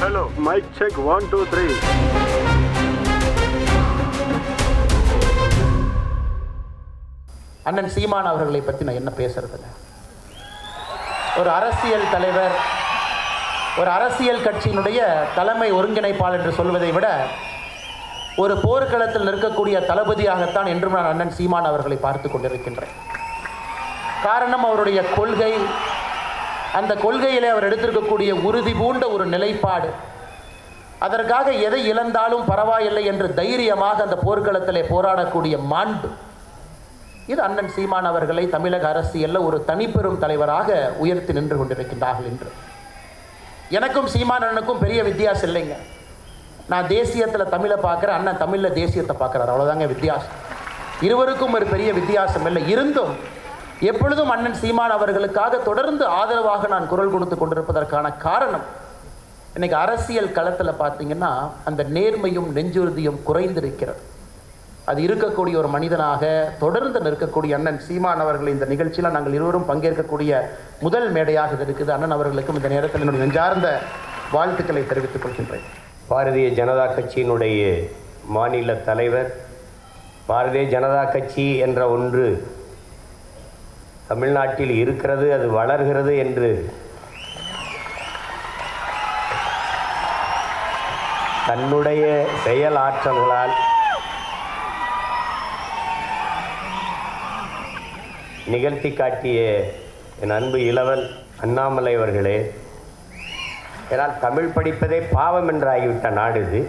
Hello mike check one two three அண்ணன் சீமான் அவர்களை பற்றி நான் என்ன பேசுறதுல ஒரு அரசியல் தலைவர் ஒரு அரசியல் கட்சியினுடைய தலைமை ஒருங்கிணைப்பாளர் என்று சொல்வதை விட ஒரு போர்க்களத்தில் நிற்கக்கூடிய தளபதியாகத்தான் என்றும் நான் அண்ணன் சீமான் அவர்களை பார்த்து கொண்டிருக்கின்றேன். காரணம் அவருடைய கொள்கை அந்த கொள்கையிலே அவர் எடுத்திருக்கக்கூடிய உறுதி பூண்ட ஒரு நிலைப்பாடு. அதற்காக எதை இழந்தாலும் பரவாயில்லை என்று தைரியமாக அந்த போர்க்களத்திலே போராடக்கூடிய மாண்பு. இது அண்ணன் சீமான் அவர்களை தமிழக அரசியல்ல ஒரு தனிப்பெரும் தலைவராக உயர்த்தி நின்று கொண்டிருக்கின்றார்கள் என்று எனக்கும் சீமான் அண்ணனுக்கும் பெரிய வித்தியாசம் இல்லைங்க. நான் தேசியத்தில் தமிழை பார்க்குறேன் அண்ணன் தமிழில் தேசியத்தை பார்க்குறாரு. அவ்வளோதாங்க வித்தியாசம். இருவருக்கும் ஒரு பெரிய வித்தியாசம் இல்லை. இருந்தும் எப்பொழுதும் அண்ணன் சீமான் அவர்களுக்காக தொடர்ந்து ஆதரவாக நான் குரல் கொடுத்து கொண்டிருப்பதற்கான காரணம் இன்னைக்கு அரசியல் களத்தில் பார்த்தீங்கன்னா அந்த நேர்மையும் நெஞ்சுறுதியும் குறைந்திருக்கிறது. அது இருக்கக்கூடிய ஒரு மனிதனாக தொடர்ந்து நிற்கக்கூடிய அண்ணன் சீமான் அவர்கள் இந்த நிகழ்ச்சியில் நாங்கள் இருவரும் பங்கேற்கக்கூடிய முதல் மேடையாக இது இருக்குது. அண்ணன் அவர்களுக்கும் இந்த நேரத்தில் என்னுடைய நெஞ்சார்ந்த வாழ்த்துக்களை தெரிவித்துக் கொள்கின்றேன். பாரதிய ஜனதா கட்சியினுடைய மாநில தலைவர் பாரதிய ஜனதா கட்சி என்ற ஒன்று தமிழ்நாட்டில் இருக்கிறது அது வளர்கிறது என்று தன்னுடைய செயலாற்றல்களால் நிகழ்த்தி காட்டிய என் அன்பு இளவல் அண்ணாமலை அவர்களே ஏன்னால் தமிழ் படிப்பதே பாவம் என்று ஆகிவிட்ட நாடு இது.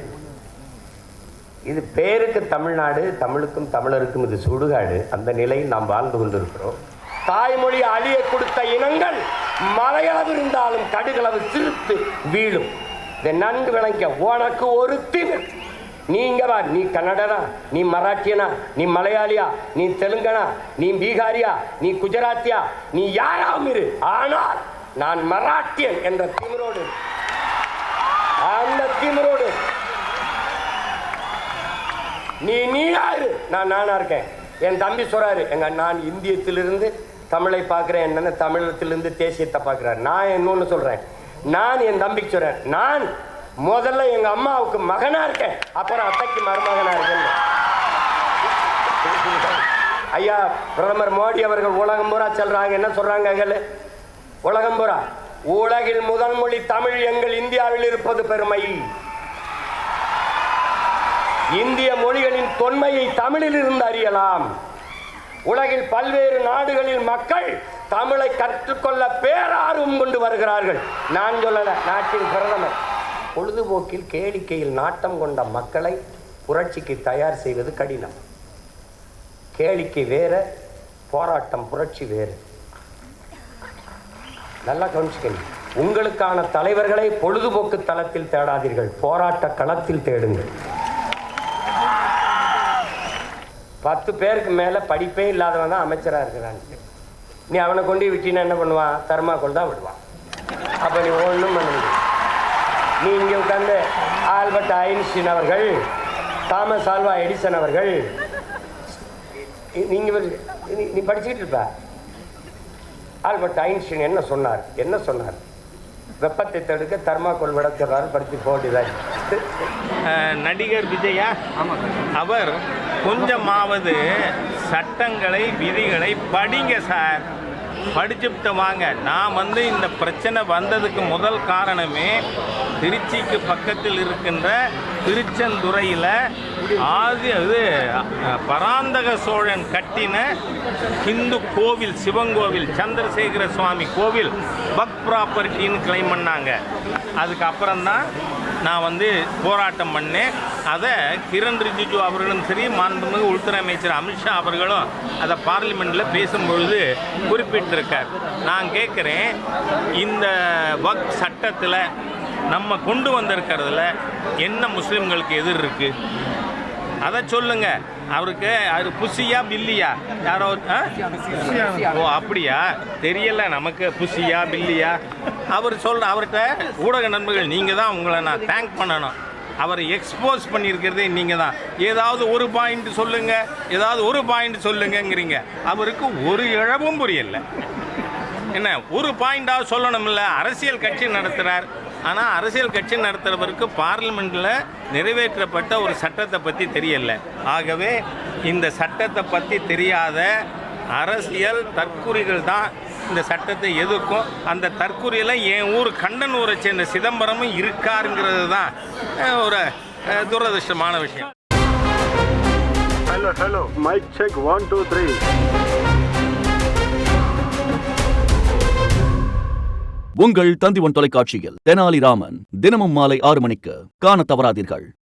இது பேருக்கு தமிழ்நாடு தமிழுக்கும் தமிழருக்கும் இது சுடுகாடு. அந்த நிலையில் நாம் வாழ்ந்து கொண்டிருக்கிறோம். தாய்மொழி அழிய கொடுத்த இனங்கள் மலையளவு இருந்தாலும் கடுகளவு சிரித்து வீழும். இதை நன்கு விளங்க உனக்கு ஒரு திமிர். நீங்கவா? நீ கன்னடனா? நீ மராட்டியனா? நீ மலையாளியா? நீ தெலுங்கனா? நீ பீகாரியா? நீ குஜராத்தியா? நீ யாராவும் இரு. ஆனால் நான் மராட்டியன் என்ற திமிரோடு. அந்த திமிரோடு. நீ நீ இரு. நான் நானா இருக்கேன். என் தம்பி சொல்றாரு எங்க நான் இந்தியத்திலிருந்து தமிழை பார்க்குறேன் என்னென்ன தமிழத்திலிருந்து தேசியத்தை பார்க்கிறார். நான் இன்னொன்று சொல்கிறேன் நான் என் தம்பிக்கு சொல்கிறேன் நான் முதல்ல எங்கள் அம்மாவுக்கு மகனாக இருக்கேன். அப்புறம் அத்தைக்கு மருமகனாக இருக்கேன். ஐயா பிரதமர் மோடி அவர்கள் உலகம் பூரா செல்கிறாங்க என்ன சொல்கிறாங்க எங்களு? உலகம் பூரா. உலகில் முதல் மொழி தமிழ் எங்கள் இந்தியாவில் இருப்பது பெருமை. இந்திய மொழிகளின் தொன்மையை தமிழில் இருந்து அறியலாம். உலகில் பல்வேறு நாடுகளில் மக்கள் தமிழை கற்றுக்கொள்ள பேரார்வம் கொண்டு வருகிறார்கள். நான் சொல்லல நாட்டின் பிரதமர். பொழுதுபோக்கில் கேளிக்கையில் நாட்டம் கொண்ட மக்களை புரட்சிக்கு தயார் செய்வது கடினம். கேளிக்கை வேற போராட்டம் புரட்சி வேறு. நல்லா கவனிச்சுக்கணும் உங்களுக்கான தலைவர்களை பொழுதுபோக்கு தளத்தில் தேடாதீர்கள். போராட்ட களத்தில் தேடுங்கள். பத்து பேருக்கு மேலே படிப்பே இல்லாதவன் தான் அமைச்சராக இருக்கிறான். நீ அவனை கொண்டு விட்டினா என்ன பண்ணுவான்? தர்மாக்கோல் தான் விடுவான். அப்போ நீ ஒன்றும் பண்ண நீ இங்கே உட்காந்து ஆல்பர்ட் ஐன்ஸ்டீன் அவர்கள் தாமஸ் ஆல்வா எடிசன் அவர்கள் நீங்கள் நீ படிச்சுக்கிட்டு இருப்ப. ஆல்பர்ட் ஐன்ஸ்டீன் என்ன சொன்னார்? என்ன சொன்னார்? வெப்பத்தை தடுக்க தர்மாக்கோல் விட சொல்றாரு படித்து போட்டுதான் நடிகர் விஜயா? அவர் கொஞ்சமாவது சட்டங்களை விதிகளை படிங்க சார். படிச்சுட்டு வாங்க. நான் வந்து இந்த பிரச்சனை வந்ததுக்கு முதல் காரணமே திருச்சிக்கு பக்கத்தில் இருக்கின்ற திருச்செந்துறையில் ஆதி அது பராந்தக சோழன் கட்டின ஹிந்து கோவில் சிவங்கோவில் சந்திரசேகர சுவாமி கோவில் பக் ப்ராப்பர்ட்டின்னு கிளைம் பண்ணாங்க. அதுக்கப்புறம் தான் நான் வந்து போராட்டம் பண்ணேன். அதை கிரண் ரிஜிஜு அவர்களும் சரி மாண்புமிகு உள்துறை அமைச்சர் அமித்ஷா அவர்களும் அதை பார்லிமெண்ட்டில் பேசும்பொழுது குறிப்பிட்டிருக்கார். நான் கேட்குறேன் இந்த வக் சட்டத்தில் நம்ம கொண்டு வந்திருக்கிறதுல என்ன முஸ்லீம்களுக்கு எதிர் இருக்குது அதை சொல்லுங்க. அவருக்கு அது புசியா பில்லியா? யாரோ ஓ அப்படியா? தெரியல நமக்கு புசியா பில்லியா? அவர் சொல்கிற அவர்கிட்ட ஊடக நண்பர்கள் நீங்கள் தான் உங்களை நான் தேங்க் பண்ணணும். அவரை எக்ஸ்போஸ் பண்ணியிருக்கிறதே நீங்கள் தான் ஏதாவது ஒரு பாயிண்ட் சொல்லுங்க ஏதாவது ஒரு பாயிண்ட் சொல்லுங்கங்கிறீங்க. அவருக்கு ஒரு இழவும் புரியலை. என்ன ஒரு பாயிண்டாவது சொல்லணும்ல அரசியல் கட்சி நடத்துகிறார் ஆனால் அரசியல் கட்சி நடத்துகிறவருக்கு பார்லிமெண்ட்டில் நிறைவேற்றப்பட்ட ஒரு சட்டத்தை பற்றி தெரியல. ஆகவே இந்த சட்டத்தை பற்றி தெரியாத அரசியல் தற்குறிகள் தான் இந்த சட்டத்தை எதிர்க்கும் அந்த தற்குறியில் என் ஊர் கண்டனூரை சேர்ந்த சிதம்பரமும் இருக்காருங்கிறது தான் ஒரு துரதிர்ஷ்டமான விஷயம். Hello hello mike check one two three உங்கள் தந்திவன் தொலைக்காட்சியில் தெனாலிராமன் தினமும் மாலை ஆறு மணிக்கு காணத் தவறாதீர்கள்.